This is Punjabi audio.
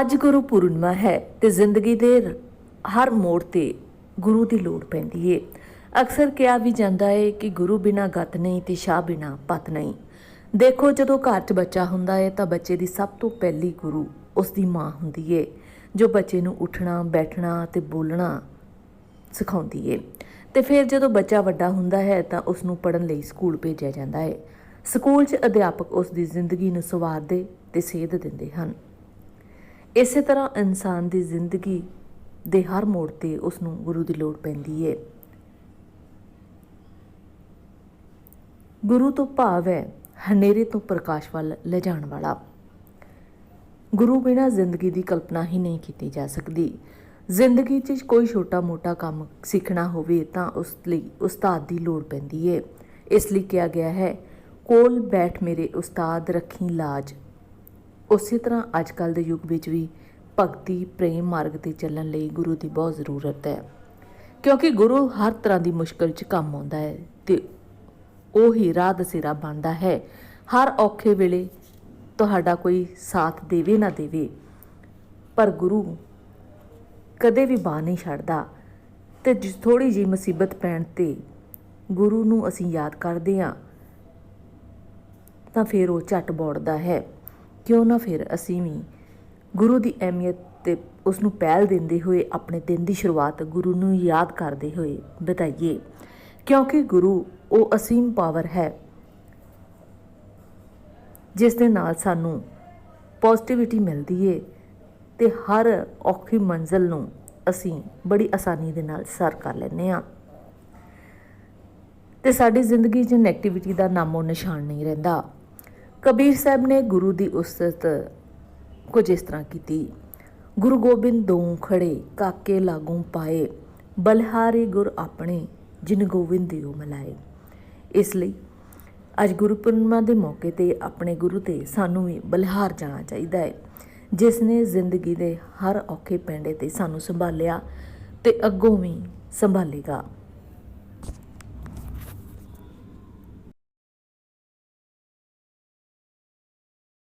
ਅੱਜ ਗੁਰੂ ਪੂਰਨਿਮਾ ਹੈ ਤੇ ਜ਼ਿੰਦਗੀ ਦੇ ਹਰ ਮੋੜ ਤੇ ਗੁਰੂ ਦੀ ਲੋੜ ਪੈਂਦੀ ਏ। ਅਕਸਰ ਕਿਹਾ ਵੀ ਜਾਂਦਾ ਏ ਕਿ ਗੁਰੂ ਬਿਨਾ ਗਤ ਨਹੀਂ ਤੇ ਸ਼ਾਹ ਬਿਨਾ ਪਤ ਨਹੀਂ। ਦੇਖੋ ਜਦੋਂ ਘਰ 'ਚ ਬੱਚਾ ਹੁੰਦਾ ਏ ਤਾਂ ਬੱਚੇ ਦੀ ਸਭ ਤੋਂ ਪਹਿਲੀ ਗੁਰੂ ਉਸ ਦੀ ਮਾਂ ਹੁੰਦੀ ਏ, ਜੋ ਬੱਚੇ ਨੂੰ ਉੱਠਣਾ, ਬੈਠਣਾ ਤੇ ਬੋਲਣਾ ਸਿਖਾਉਂਦੀ ਏ। ਤੇ ਫਿਰ ਜਦੋਂ ਬੱਚਾ ਵੱਡਾ ਹੁੰਦਾ ਹੈ ਤਾਂ ਉਸ ਨੂੰ ਪੜਨ ਲਈ ਸਕੂਲ ਭੇਜਿਆ ਜਾਂਦਾ ਹੈ ਸਕੂਲ 'ਚ ਅਧਿਆਪਕ ਉਸ ਦੀ ਜ਼ਿੰਦਗੀ ਨੂੰ ਸਵਾਰਦੇ ਤੇ ਸੇਧ ਦਿੰਦੇ ਹਨ। ਇਸੇ ਤਰ੍ਹਾਂ ਇਨਸਾਨ ਦੀ ਜ਼ਿੰਦਗੀ ਦੇ ਹਰ ਮੋੜ ਤੇ ਉਸ ਨੂੰ ਗੁਰੂ ਦੀ ਲੋੜ ਪੈਂਦੀ ਹੈ ਗੁਰੂ ਤੋਂ ਭਾਵ ਹੈ ਹਨੇਰੇ ਤੋਂ ਪ੍ਰਕਾਸ਼ ਵੱਲ ਲਿਜਾਣ ਵਾਲਾ। ਗੁਰੂ ਬਿਨਾਂ ਜ਼ਿੰਦਗੀ ਦੀ ਕਲਪਨਾ ਹੀ ਨਹੀਂ ਕੀਤੀ ਜਾ ਸਕਦੀ। ਜ਼ਿੰਦਗੀ 'ਚ ਕੋਈ ਛੋਟਾ-ਮੋਟਾ ਕੰਮ ਸਿੱਖਣਾ ਹੋਵੇ ਤਾਂ ਉਸ ਲਈ ਉਸਤਾਦ ਦੀ ਲੋੜ ਪੈਂਦੀ ਹੈ ਇਸ ਲਈ ਕਿਹਾ ਗਿਆ ਹੈ, ਕੋਲ ਬੈਠ ਮੇਰੇ ਉਸਤਾਦ, ਰੱਖੀ ਲਾਜ ਉਸੇ ਤਰ੍ਹਾਂ ਅੱਜ-ਕੱਲ ਦੇ ਯੁੱਗ ਵਿੱਚ ਵੀ ਭਗਤੀ, ਪ੍ਰੇਮ ਮਾਰਗ ਤੇ ਚੱਲਣ ਲਈ ਗੁਰੂ ਦੀ ਬਹੁਤ ਜ਼ਰੂਰਤ ਹੈ। ਕਿਉਂਕਿ ਗੁਰੂ ਹਰ ਤਰ੍ਹਾਂ ਦੀ ਮੁਸ਼ਕਲ 'ਚ ਕੰਮ ਆਉਂਦਾ ਹੈ ਤੇ ਉਹ ਹੀ ਰਾਹ ਦਸੇਰਾ ਬਣਦਾ ਹੈ। ਹਰ ਔਖੇ ਵੇਲੇ ਤੁਹਾਡਾ ਕੋਈ ਸਾਥ ਦੇਵੇ ਨਾ ਦੇਵੇ, ਪਰ ਗੁਰੂ ਕਦੇ ਵੀ ਬਾਹ ਨਹੀਂ ਛੱਡਦਾ ਤੇ ਜਿਸ ਥੋੜੀ ਜੀ ਮੁਸੀਬਤ ਪੈਣ ਤੇ ਗੁਰੂ ਨੂੰ ਅਸੀਂ ਯਾਦ ਕਰਦੇ ਹਾਂ ਤਾਂ ਫਿਰ ਉਹ ਝਟ ਬੋੜਦਾ ਹੈ। ਕਿਉਂ ਨਾ ਫਿਰ ਅਸੀਂ ਵੀ ਗੁਰੂ ਦੀ ਅਹਿਮੀਅਤ ਤੇ ਉਸ ਨੂੰ ਪਹਿਲ ਦਿੰਦੇ ਹੋਏ ਆਪਣੇ ਦਿਨ ਦੀ ਸ਼ੁਰੂਆਤ ਗੁਰੂ ਨੂੰ ਯਾਦ ਕਰਦੇ ਹੋਏ ਬਤਾਈਏ। ਕਿਉਂਕਿ ਗੁਰੂ ਉਹ ਅਸੀਮ ਪਾਵਰ ਹੈ, ਜਿਸ ਦੇ ਨਾਲ ਸਾਨੂੰ ਪੋਜ਼ਿਟਿਵਿਟੀ ਮਿਲਦੀ ਏ ਤੇ ਹਰ ਔਖੀ ਮੰਜ਼ਲ ਨੂੰ ਅਸੀਂ ਬੜੀ ਆਸਾਨੀ ਦੇ ਨਾਲ ਸਰ ਕਰ ਲੈਂਦੇ ਹਾਂ। ਤੇ ਸਾਡੀ ਜ਼ਿੰਦਗੀ 'ਚ ਨੈਗੇਟਿਵਿਟੀ ਦਾ ਨਾਮੋ ਨਿਸ਼ਾਨ ਨਹੀਂ ਰਹਿੰਦਾ। ਕਬੀਰ ਸਾਹਿਬ ਨੇ ਗੁਰੂ ਦੀ ਉਸਤਤ ਕੁਝ ਇਸ ਤਰ੍ਹਾਂ ਕੀਤੀ। ਗੁਰੂ ਗੋਬਿੰਦ ਦੋ ਖੜੇ ਕਾਕੇ ਲਾਗੂ ਪਾਏ, ਬਲਿਹਾਰੀ ਗੁਰ ਆਪਣੇ, ਜਿਨ ਗੋਬਿੰਦ ਦਿਓ ਮਲਾਏ। ਇਸ ਲਈ ਅੱਜ ਗੁਰੂ ਪੂਰਨਿਮਾ ਦੇ ਮੌਕੇ ਤੇ ਆਪਣੇ ਗੁਰੂ ਤੇ ਸਾਨੂੰ ਵੀ ਬਲਿਹਾਰ ਜਾਣਾ ਚਾਹੀਦਾ ਹੈ, ਜਿਸ ਨੇ ਜ਼ਿੰਦਗੀ ਦੇ ਹਰ ਔਖੇ ਪੈਂਡੇ ਤੇ ਸਾਨੂੰ ਸੰਭਾਲਿਆ ਤੇ ਅੱਗੋਂ ਵੀ ਸੰਭਾਲੇਗਾ।